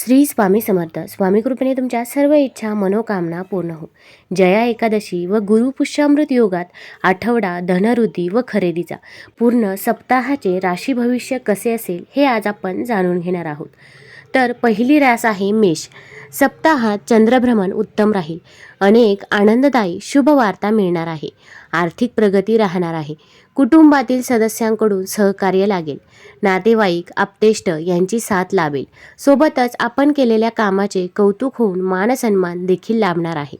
श्री स्वामी समर्थ. स्वामी कृपेने तुमच्या सर्व इच्छा मनोकामना पूर्ण हो जया एकादशी व गुरुपुष्यामृत योगात आठवडा धनवृद्धी व खरेदीचा. पूर्ण सप्ताहाचे राशी भविष्य कसे असेल हे आज आपण जाणून घेणार आहोत. तर पहिली रास आहे मेष. सप्ताहात चंद्रभ्रमण उत्तम राहील. अनेक आनंददायी शुभ वार्ता मिळणार आहे. आर्थिक प्रगती राहणार आहे. कुटुंबातील सदस्यांकडून सहकार्य लागेल. नातेवाईक आपतेष्ट यांची साथ लाभेल सोबतच आपण केलेल्या कामाचे कौतुक होऊन मानसन्मान देखील लाभणार आहे.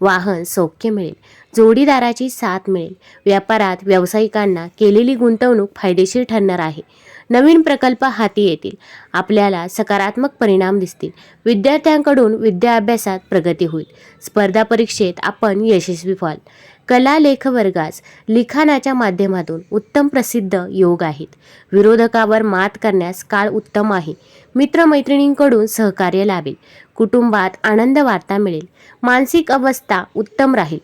वाहन सौख्य मिळेल. जोडीदाराची साथ मिळेल. व्यापारात व्यावसायिकांना केलेली गुंतवणूक फायदेशीर ठरणार आहे. नवीन प्रकल्प हाती येतील. आपल्याला सकारात्मक परिणाम दिसतील. विद्यार्थ्यांकडून विद्याभ्यासात प्रगती होईल. स्पर्धा परीक्षेत आपण यशस्वी व्हाल. कलालेख वर्गास लिखाणाच्या माध्यमातून उत्तम प्रसिद्ध योग आहेत. विरोधकावर मात करण्यास काळ उत्तम आहे. मित्रमैत्रिणींकडून सहकार्य लाभेल. कुटुंबात आनंद वार्ता मिळेल. मानसिक अवस्था उत्तम राहील.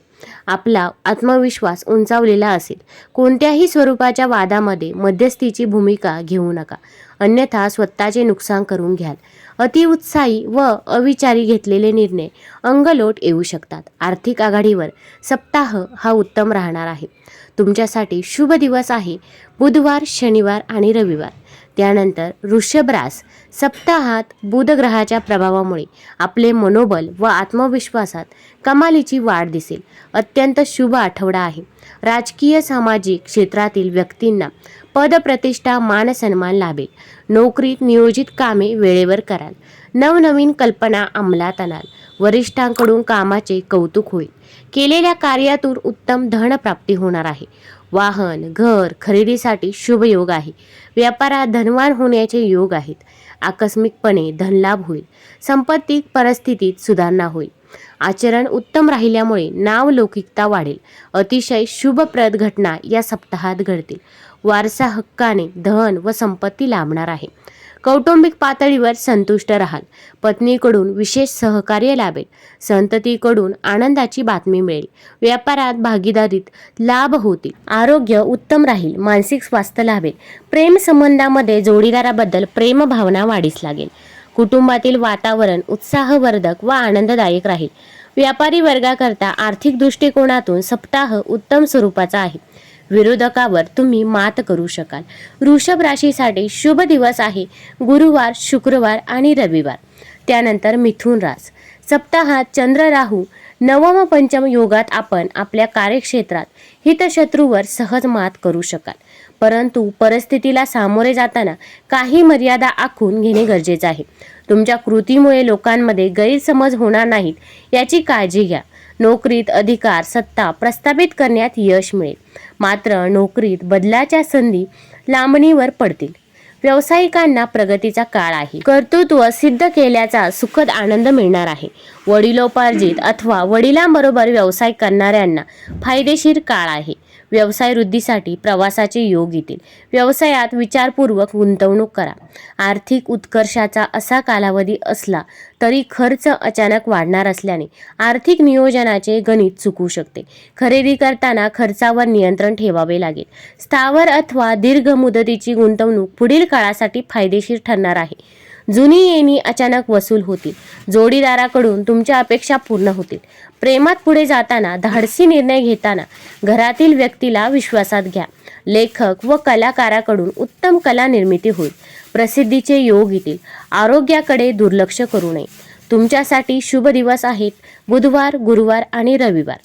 आपला आत्मविश्वास उंचावलेला असेल. कोणत्याही स्वरूपाच्या वादामध्ये मध्यस्थीची भूमिका घेऊ नका. अन्यथा स्वतःचे नुकसान करून घ्याल. अतिउत्साही व अविचारी घेतलेले निर्णय अंगलोट येऊ शकतात. आर्थिक आघाडीवर सप्ताह हा उत्तम राहणार आहे. तुमच्यासाठी शुभ दिवस आहे. बुधवार शनिवार आणि रविवार. त्यानंतर ऋषभरास सप्ताहात बुधग्रहाच्या प्रभावामुळे आपले मनोबल व आत्मविश्वासात कमालीची वाढ दिसेल. अत्यंत शुभ आठवडा आहे. राजकीय सामाजिक क्षेत्रातील व्यक्तींना पदप्रतिष्ठा मानसन्मान लाभेल नोकरीत नियोजित कामे वेळेवर कराल. नवनवीन कल्पना अंमलात आणाल. वरिष्ठांकडून कामाचे कौतुक होईल. केलेल्या कार्यातून उत्तम धनप्राप्ती होणार आहे. वाहन घर खरेदीसाठी शुभ योग आहे. व्यापारात धनवान होण्याचे योग आहेत. आकस्मिकपणे धनलाभ होईल. संपत्ती परिस्थितीत सुधारणा होईल. आचरण उत्तम राहिल्यामुळे नावलौकिकता वाढेल. अतिशय शुभप्रद घटना या सप्ताहात घडतील. वारसा हक्काने धन व संपत्ती लाभणार आहे. कौटुंबिक पातळीवर संतुष्ट राहाल. पत्नीकडून विशेष सहकार्य लाभेल. संततीकडून आनंदाची बातमी मिळेल. व्यापारात भागीदारीत लाभ होतील. आरोग्य उत्तम राहील. मानसिक स्वास्थ्य लाभेल. प्रेम संबंधामध्ये जोडीदाराबद्दल प्रेम भावना वाढीस लागेल. कुटुंबातील वातावरण उत्साहवर्धक व आनंददायक राहील. व्यापारी वर्गाकरता आर्थिक दृष्टिकोनातून सप्ताह उत्तम स्वरूपाचा आहे. विरोधकावर तुम्ही मात करू शकाल. वृषभ राशीसाठी शुभ दिवस आहे. गुरुवार शुक्रवार आणि रविवार. त्यानंतर मिथुन रास. सप्ताहात चंद्र राहू. नवम पंचम योगात आपण आपल्या कार्यक्षेत्रात हितशत्रूवर सहज मात करू शकाल. परंतु परिस्थितीला सामोरे जाताना काही मर्यादा आखून घेणे गरजेचे आहे. तुमच्या कृतीमुळे लोकांमध्ये गैरसमज होणार नाहीत याची काळजी घ्या. नोकरीत अधिकार सत्ता प्रस्थापित करण्यात यश मिळेल. मात्र नोकरीत बदलाच्या संधी लांबणीवर पडतील. व्यावसायिकांना प्रगतीचा काळ आहे. कर्तृत्व सिद्ध केल्याचा सुखद आनंद मिळणार आहे. वडिलोपार्जित अथवा वडिलांबरोबर व्यवसाय करणाऱ्यांना फायदेशीर काळ आहे. व्यवसाय वृद्धीसाठी प्रवासाचे योग येतील. व्यवसायात विचारपूर्वक गुंतवणूक करा. आर्थिक उत्कर्षाचा असा कालावधी असला तरी खर्च अचानक वाढणार असल्याने आर्थिक नियोजनाचे गणित चुकू शकते. खरेदी करताना खर्चावर नियंत्रण ठेवावे लागेल. स्थावर अथवा दीर्घ मुदतीची गुंतवणूक पुढील काळासाठी फायदेशीर ठरणार आहे. जुनी येणी अचानक वसूल होतील. जोडीदाराकडून तुमच्या अपेक्षा पूर्ण होतील. प्रेमात पुढे जाताना धाडसी निर्णय घेताना घरातील व्यक्तीला विश्वासात घ्या. लेखक व कलाकाराकडून उत्तम कला निर्मिती होईल. प्रसिद्धीचे योग येतील. आरोग्याकडे दुर्लक्ष करू नये. तुमच्यासाठी शुभ दिवस आहेत. बुधवार गुरुवार आणि रविवार.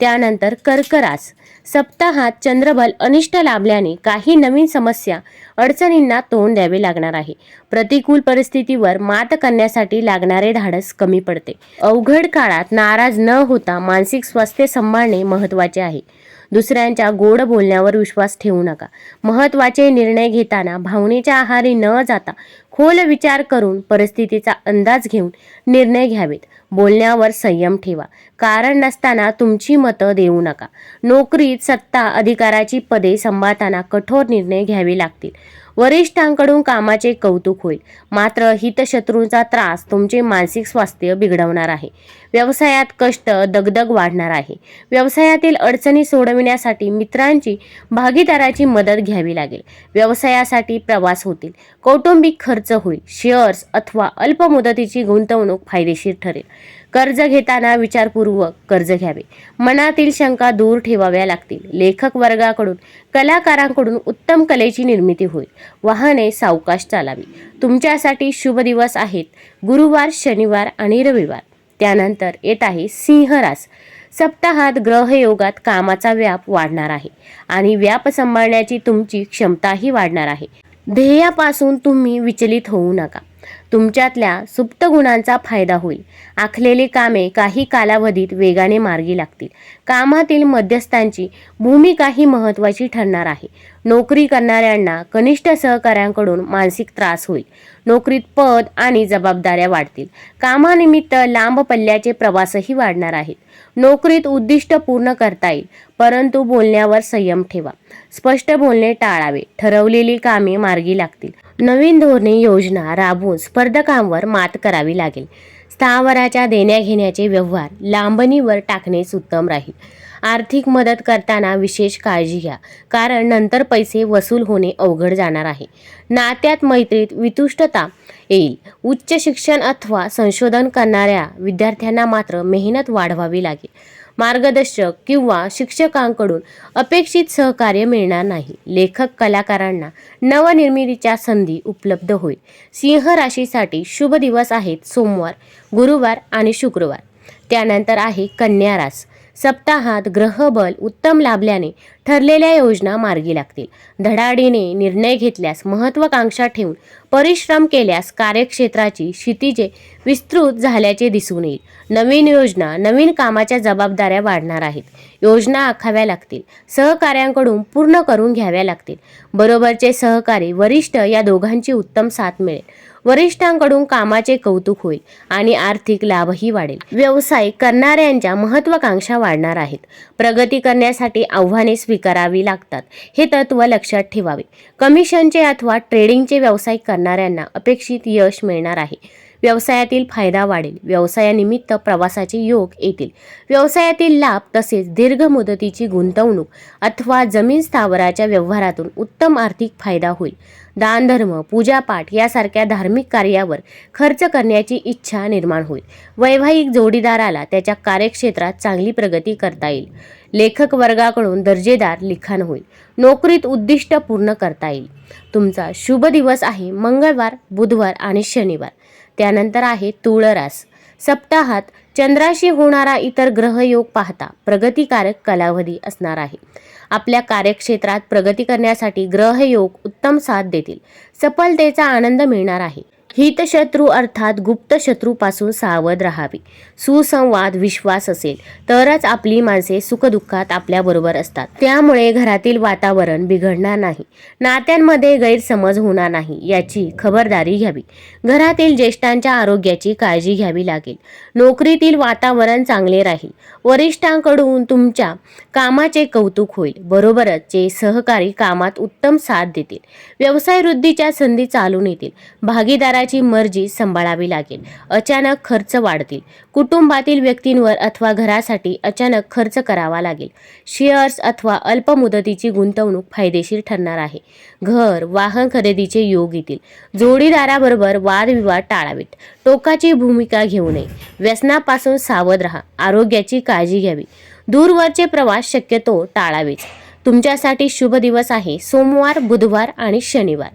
त्यानंतर कर्करास. सप्ताहात चंद्रबल अनिष्ट लाभल्याने काही नवीन समस्या अडचणींना तोंड द्यावे लागणार आहे. प्रतिकूल परिस्थितीवर मात करण्यासाठी लागणारे धाडस कमी पडते. अवघड काळात नाराज न होता मानसिक स्वास्थ्य सांभाळणे महत्त्वाचे आहे. दुसऱ्यांच्या गोड बोलण्यावर विश्वास ठेवू नका. महत्त्वाचे निर्णय घेताना भावनेच्या आहारी न जाता खोल विचार करून परिस्थितीचा अंदाज घेऊन निर्णय घ्यावेत. बोलण्यावर संयम ठेवा. कारण नसताना तुमची मतं देऊ नका. नोकरीत सत्ता अधिकाराची पदे सांभाळताना कठोर निर्णय घ्यावे लागतील. वरिष्ठांकडून कामाचे कौतुक होईल. मात्र हितशत्रूंचा त्रास तुमचे मानसिक स्वास्थ्य बिघडवणार आहे. व्यवसायात कष्ट दगदग वाढणार आहे. व्यवसायातील अडचणी सोडविण्यासाठी मित्रांची भागीदाराची मदत घ्यावी लागेल. व्यवसायासाठी प्रवास होतील. कौटुंबिक खर्च होईल. शेअर्स अथवा अल्प मुदतीची गुंतवणूक फायदेशीर ठरेल. कर्ज घेताना विचारपूर्वक कर्ज घ्यावे. मनातील शंका दूर ठेवाव्या लागतील. लेखक वर्गाकडून कलाकारांकडून उत्तम कलेची निर्मिती होईल. वाहने सावकाश चालावी. तुमच्यासाठी शुभ दिवस आहेत. गुरुवार शनिवार आणि रविवार. त्यानंतर येत आहे सिंहरास सप्ताहात ग्रहयोगात कामाचा व्याप वाढणार आहे आणि व्याप सांभाळण्याची तुमची क्षमताही वाढणार आहे. ध्येयापासून तुम्ही विचलित होऊ नका. तुमच्यातल्या सुप्त गुणांचा फायदा होईल. आखलेली कामे काही कालावधीत वेगाने मार्गी लागतील. कामातील मध्यस्थांची भूमिका ही महत्त्वाची ठरणार आहे. नोकरी करणाऱ्यांना कनिष्ठ सहकाऱ्यांकडून मानसिक त्रास होईल. नोकरीत पद आणि जबाबदाऱ्या वाढतील. कामानिमित्त लांब पल्ल्याचे प्रवासही वाढणार आहेत. नोकरीत उद्दिष्ट पूर्ण करता येईल परंतु बोलण्यावर संयम ठेवा. स्पष्ट बोलणे टाळावे ठरवलेली कामे मार्गी लागतील. नवीन धोरणे योजना राबवून स्पर्धकांवर मात करावी लागेल. स्थावराच्या देण्याघेण्याचे व्यवहार लांबणीवर टाकणेच उत्तम राहील. आर्थिक मदत करताना विशेष काळजी घ्या. कारण नंतर पैसे वसूल होणे अवघड जाणार आहे. नात्यात मैत्रीत वितुष्टता येईल. उच्च शिक्षण अथवा संशोधन करणाऱ्या विद्यार्थ्यांना मात्र मेहनत वाढवावी लागेल. मार्गदर्शक किंवा शिक्षकांकडून अपेक्षित सहकार्य मिळणार नाही. लेखक कलाकारांना नवनिर्मितीच्या संधी उपलब्ध होईल. सिंह राशीसाठी शुभ दिवस आहेत सोमवार गुरुवार आणि शुक्रवार. त्यानंतर आहे कन्या रास सप्ताहात ग्रहबल उत्तम लाभल्याने ठरलेल्या योजना मार्गी लागतील. धडाडीने निर्णय घेतल्यास महत्त्वाकांक्षा ठेवून परिश्रम केल्यास कार्यक्षेत्राची क्षितिजे विस्तृत झाल्याचे दिसून येईल. नवीन योजना नवीन कामाच्या जबाबदाऱ्या वाढणार आहेत. योजना आखाव्या लागतील. सहकाऱ्यांकडून पूर्ण करून घ्याव्या लागतील. बरोबरचे सहकारी वरिष्ठ या दोघांची उत्तम साथ मिळेल. वरिष्ठांकडून कामाचे कौतुक होईल आणि आर्थिक लाभही वाढेल. व्यवसाय करणाऱ्यांच्या महत्वाकांक्षा वाढणार आहेत. प्रगती करण्यासाठी आव्हाने स्वीकारावी लागतात. हे तत्व लक्षात ठेवावे. कमिशनचे अथवा ट्रेडिंगचे व्यवसाय करणाऱ्यांना अपेक्षित यश मिळणार आहे. व्यवसायातील फायदा वाढेल. व्यवसायानिमित्त प्रवासाचे योग येतील. व्यवसायातील लाभ तसेच दीर्घ मुदतीची गुंतवणूक अथवा जमीन स्थावराच्या व्यवहारातून उत्तम आर्थिक फायदा होईल. दानधर्म पूजापाठ यासारख्या धार्मिक कार्यावर खर्च करण्याची इच्छा निर्माण होईल. वैवाहिक जोडीदाराला त्याच्या कार्यक्षेत्रात चांगली प्रगती करता येईल. लेखक वर्गाकडून दर्जेदार लिखाण होईल. नोकरीत उद्दिष्ट पूर्ण करता येईल. तुमचा शुभ दिवस आहे. मंगळवार बुधवार आणि शनिवार. त्यानंतर आहे तुळरास. सप्ताहात चंद्राशी होणारा इतर ग्रहयोग पाहता प्रगतिकारक कालावधी असणार आहे. आपल्या कार्यक्षेत्रात प्रगती करण्यासाठी ग्रहयोग उत्तम साथ देतील. सफलतेचा आनंद मिळणार आहे. हितशत्रू अर्थात गुप्त शत्रूपासून सावध राहावे. सुसंवाद विश्वास असेल तरच आपली माणसे सुखदुःखात आपल्याबरोबर असतात. त्यामुळे घरातील वातावरण बिघडणार नाही. नात्यांमध्ये गैरसमज होणार नाही याची खबरदारी घ्यावी. घरातील ज्येष्ठांच्या आरोग्याची काळजी घ्यावी लागेल. नोकरीतील वातावरण चांगले राहील. वरिष्ठांकडून तुमच्या कामाचे कौतुक होईल. बरोबरच जे सहकारी कामात उत्तम साथ देतील. व्यवसाय वृद्धीच्या संधी चालून येतील भागीदाराची मर्जी सांभाळावी लागेल. अचानक खर्च वाढतील. कुटुंबातील व्यक्तींवर अथवा घरासाठी अचानक खर्च करावा लागेल. शेअर्स अथवा अल्प मुदतीची गुंतवणूक फायदेशीर ठरणार आहे. घर वाहन खरेदीचे योग येतील. जोडीदाराबरोबर वादविवाद टाळावेत. टोकाची भूमिका घेऊ नये. व्यसनापासून सावध राहा. आरोग्याची काळजी घ्यावी. दूरवरचे प्रवास शक्यतो टाळावेच. तुमच्यासाठी शुभ दिवस आहे. सोमवार बुधवार आणि शनिवार.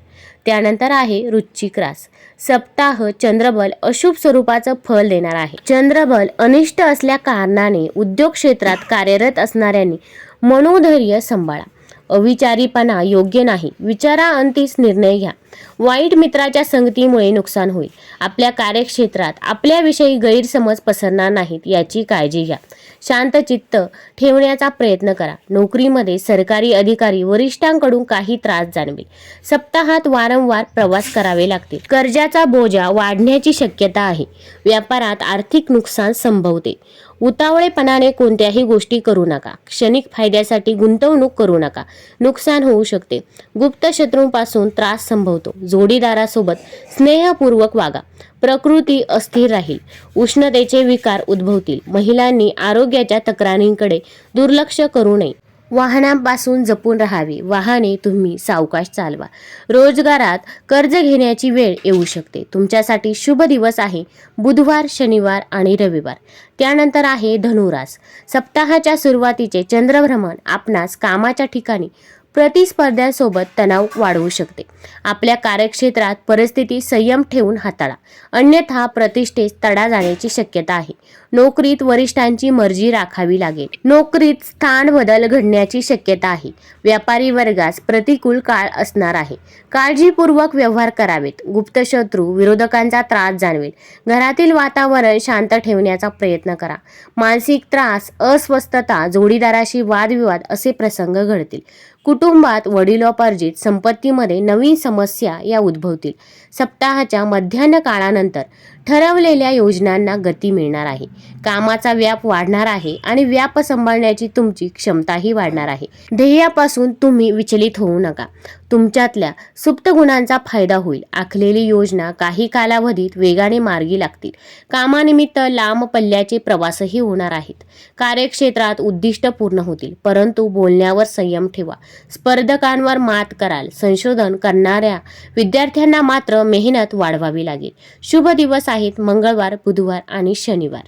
त्यानंतर आहे वृश्चिक रास. सप्ताह चंद्रबल अशुभ स्वरूपाचं फल देणार आहे. चंद्रबल अनिष्ट असल्या कारणाने उद्योग क्षेत्रात कार्यरत असणाऱ्यांनी मनोधैर्य सांभाळा. अविचारीपणा योग्य नाही. विचारा अंतीस निर्णय घ्या. वाईट मित्राच्या संगतीमुळे नुकसान होईल. आपल्या कार्यक्षेत्रात आपल्याविषयी गैरसमज पसरणार नाहीत याची काळजी घ्या. शांत चित्त ठेवण्याचा प्रयत्न करा. नोकरीमध्ये सरकारी अधिकारी वरिष्ठांकडून काही त्रास जाणवेल. सप्ताहात वारंवार प्रवास करावे लागतील. कर्जाचा बोजा वाढण्याची शक्यता आहे. व्यापारात आर्थिक नुकसान संभवते. उतावळेपणाने कोणत्याही गोष्टी करू नका. क्षणिक फायद्यासाठी गुंतवणूक करू नका. नुकसान होऊ शकते. गुप्त शत्रूंपासून त्रास संभवतो. जोडीदारासोबत स्नेहपूर्वक वागा. प्रकृती अस्थिर राहील. उष्णतेचे विकार उद्भवतील. महिलांनी आरोग्याच्या तक्रारींकडे दुर्लक्ष करू नये. वाहनांपासून जपून राहावे. वाहने तुम्ही सावकाश चालवा. रोजगारात कर्ज घेण्याची वेळ येऊ शकते. तुमच्यासाठी शुभ दिवस आहे. बुधवार शनिवार आणि रविवार. त्यानंतर आहे धनुरास. सप्ताहाच्या सुरुवातीचे चंद्रभ्रमण आपणास कामाच्या ठिकाणी प्रतिस्पर्ध्यांसोबत तणाव वाढवू शकते. आपल्या कार्यक्षेत्रात परिस्थिती संयम ठेवून हाताळा. अन्यथा प्रतिष्ठेस तडा जाण्याची शक्यता आहे. नोकरीत वरिष्ठांची मर्जी राखावी लागेल. नोकरीत स्थान बदल घडण्याची शक्यता आहे. व्यापारी वर्गास प्रतिकूल काळ असणार आहे. काळजीपूर्वक व्यवहार करावेत. गुप्त शत्रू विरोधकांचा त्रास जाणवेल. घरातील वातावरण शांत ठेवण्याचा प्रयत्न करा. मानसिक त्रास अस्वस्थता जोडीदाराशी वादविवाद असे प्रसंग घडतील. कुटुंबात वडिलोपार्जित संपत्तीमध्ये नवीन समस्या या उद्भवतील. सप्ताहाच्या मध्यान्ह काळानंतर ठरवलेल्या योजनांना गती मिळणार आहे. कामाचा व्याप वाढणार आहे आणि व्याप सांभाळण्याची तुमची क्षमताही वाढणार आहे. ध्येयापासून तुम्ही विचलित होऊ नका. तुमच्यातल्या सुप्त गुणांचा फायदा होईल. आखलेली योजना काही कालावधीत वेगाने मार्गी लागतील. कामानिमित्त लांब पल्ल्याचे प्रवासही होणार आहेत. कार्यक्षेत्रात उद्दिष्ट पूर्ण होतील. परंतु बोलण्यावर संयम ठेवा. स्पर्धकांवर मात कराल. संशोधन करणाऱ्या विद्यार्थ्यांना मात्र मेहनत वाढवावी लागेल. शुभ दिवस आहेत मंगळवार बुधवार आणि शनिवार.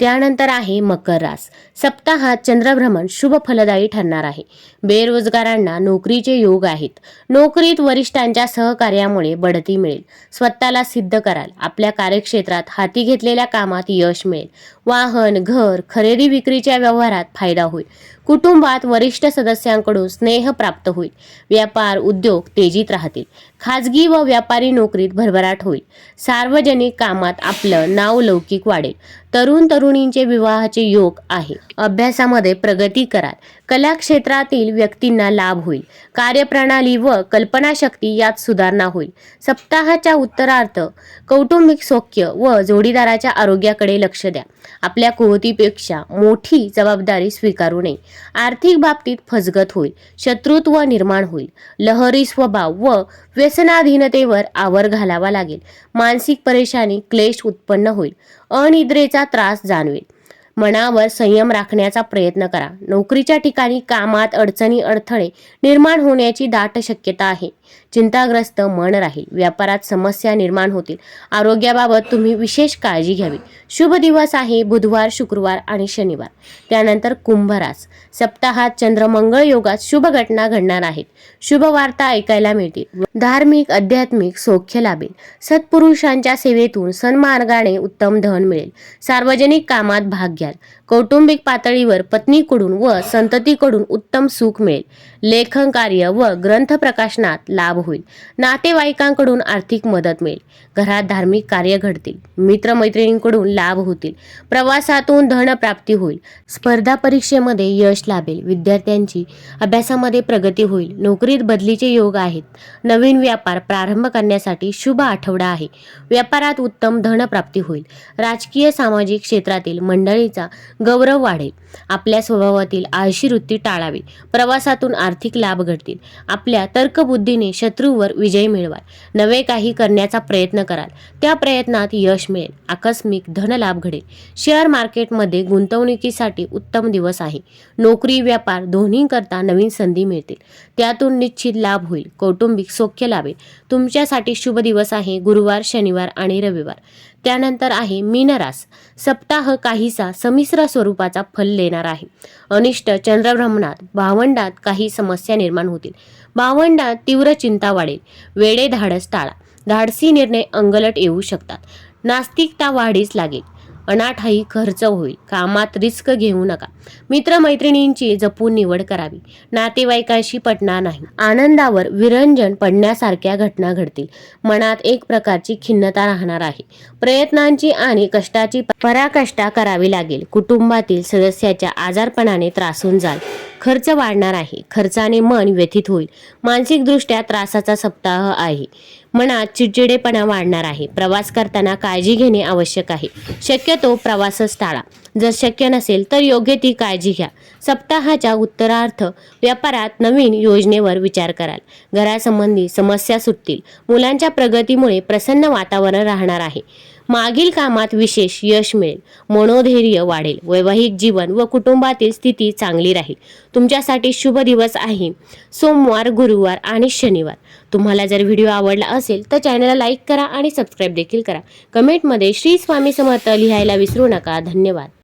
त्यानंतर आहे मकर रास. सप्ताहात चंद्रभ्रमण शुभ फलदायी ठरणार आहे. बेरोजगारांना नोकरीचे योग आहेत. नोकरीत वरिष्ठांच्या सहकार्यामुळे बढती मिळेल. स्वतःला सिद्ध कराल. आपल्या कार्यक्षेत्रात हाती घेतलेल्या कामात यश मिळेल. वाहन घर खरेदी विक्रीच्या व्यवहारात फायदा होईल. कुटुंबात वरिष्ठ सदस्यांकडून स्नेह प्राप्त होईल. व्यापार उद्योग तेजीत राहतील. खाजगी व व्यापारी नोकरीत भरभराट होईल. सार्वजनिक कामात आपलं नाव लौकिक वाढेल. तरुण तरुणींचे विवाहाचे योग आहे. अभ्यासामध्ये प्रगती कराल. कला क्षेत्रातील व्यक्तींना लाभ होईल. कार्यप्रणाली व कल्पनाशक्ती यात सुधारणा होईल. सप्ताहाच्या उत्तरार्थ कौटुंबिक सौख्य व जोडीदाराच्या आरोग्याकडे लक्ष द्या. आपल्या कुवतीपेक्षा मोठी जबाबदारी स्वीकारू नये. आर्थिक बाबतीत फसगत होईल शत्रुत्व निर्माण होईल. लहरी स्वभाव व व्यसनाधीनतेवर आवर घालावा लागेल. मानसिक परेशानी क्लेश उत्पन्न होईल. अनिद्रेचा त्रास जाणवेल. मनावर संयम राखण्याचा प्रयत्न करा. नोकरीच्या ठिकाणी कामात अडचणी अडथळे निर्माण होण्याची दाट शक्यता आहे. चिंताग्रस्त मन राहील. व्यापारात समस्या निर्माण होतील. आरोग्याबाबत तुम्ही विशेष काळजी घ्यावी. शुभ दिवस आहे. बुधवार शुक्रवार आणि शनिवार. त्यानंतर कुंभरास सप्ताहात चंद्रमंगळ योगात शुभ घटना घडणार आहेत. शुभ वार्ता ऐकायला मिळतील. धार्मिक आध्यात्मिक सौख्य लाभेल. सत्पुरुषांच्या सेवेतून सन्मार्गाने उत्तम धन मिळेल. सार्वजनिक कामात भाग घ्याल कौटुंबिक पातळीवर पत्नीकडून व संततीकडून उत्तम सुख मिळेल. लेखन कार्य व ग्रंथ प्रकाशनात लाभ होईल. नातेवाईकांकडून आर्थिक मदत मिळेल. घरात धार्मिक कार्य घडतील. मित्रमैत्रिणींकडून लाभ होतील. प्रवासातून धन प्राप्ती होईल. स्पर्धा परीक्षेमध्ये यश लाभेल. विद्यार्थ्यांची अभ्यासामध्ये प्रगती होईल. नोकरीत बदलीचे योग आहेत. नवीन व्यापार प्रारंभ करण्यासाठी शुभ आठवडा आहे. व्यापारात उत्तम धनप्राप्ती होईल. राजकीय सामाजिक क्षेत्रातील मंडळीचा गौरव वाढेल. आपल्या स्वभावातील आळशी वृत्ती टाळावी. प्रवासातून आर्थिक लाभ घडतील. आपल्या तर्कबुद्धीने शत्रूवर विजय मिळवाल. नवे काही करण्याचा प्रयत्न कराल. त्या प्रयत्नात यश मिळेल. आकस्मिक धनलाभ घडेल. शेअर मार्केटमध्ये गुंतवणुकीसाठी उत्तम दिवस आहे. नोकरी व्यापार दोन्हीकरता नवीन संधी मिळतील. त्यातून निश्चित लाभ होईल. कौटुंबिक सौख्य लाभेल. तुमच्यासाठी शुभ दिवस आहे. गुरुवार शनिवार आणि रविवार. त्यानंतर आहे मीनरास. सप्ताह काहीसा समिश्र स्वरूपाचा फल देणार आहे. अनिष्ट चंद्रभ्रमणात भावंडात काही समस्या निर्माण होतील. भावंडात तीव्र चिंता वाढेल. वेडे धाडस टाळा. धाडसी निर्णय अंगलट येऊ शकतात. नास्तिकता वाढीस लागेल. अनाठाई खर्च होईल. कामात रिस्क घेऊ नका. मित्रमैत्रिणींची जपून निवड करावी. नातेवाईकांशी पटणार नाही. आनंदावर विरंजन पडण्यासारख्या घटना घडतील. मनात एक प्रकारची खिन्नता राहणार आहे. प्रयत्नांची आणि कष्टाची पराकष्टा करावी लागेल. कुटुंबातील सदस्याच्या आजारपणाने त्रासून जाल. खर्च वाढणार आहे. खर्चाने मन व्यथित होईल. मानसिकदृष्ट्या त्रासाचा सप्ताह आहे. मनात चिडचिडेपणा वाढणार आहे. प्रवास करताना काळजी घेणे आवश्यक आहे. शक्यतो प्रवासच टाळा जर शक्य नसेल तर योग्य ती काळजी घ्या. सप्ताहाच्या उत्तरार्थ व्यापारात नवीन योजनेवर विचार कराल. घरासंबंधी समस्या सुटतील. मुलांच्या प्रगतीमुळे प्रसन्न वातावरण राहणार आहे. मागील कामात विशेष यश मिळेल. मनोधैर्य वाढेल. वैवाहिक जीवन व कुटुंबातील स्थिती चांगली राहील. तुमच्यासाठी शुभ दिवस आहे. सोमवार गुरुवार आणि शनिवार. तुम्हाला जर व्हिडिओ आवडला असेल तर चॅनलला लाईक करा आणि सबस्क्राईब देखील करा. कमेंटमध्ये श्री स्वामी समर्थ लिहायला विसरू नका. धन्यवाद.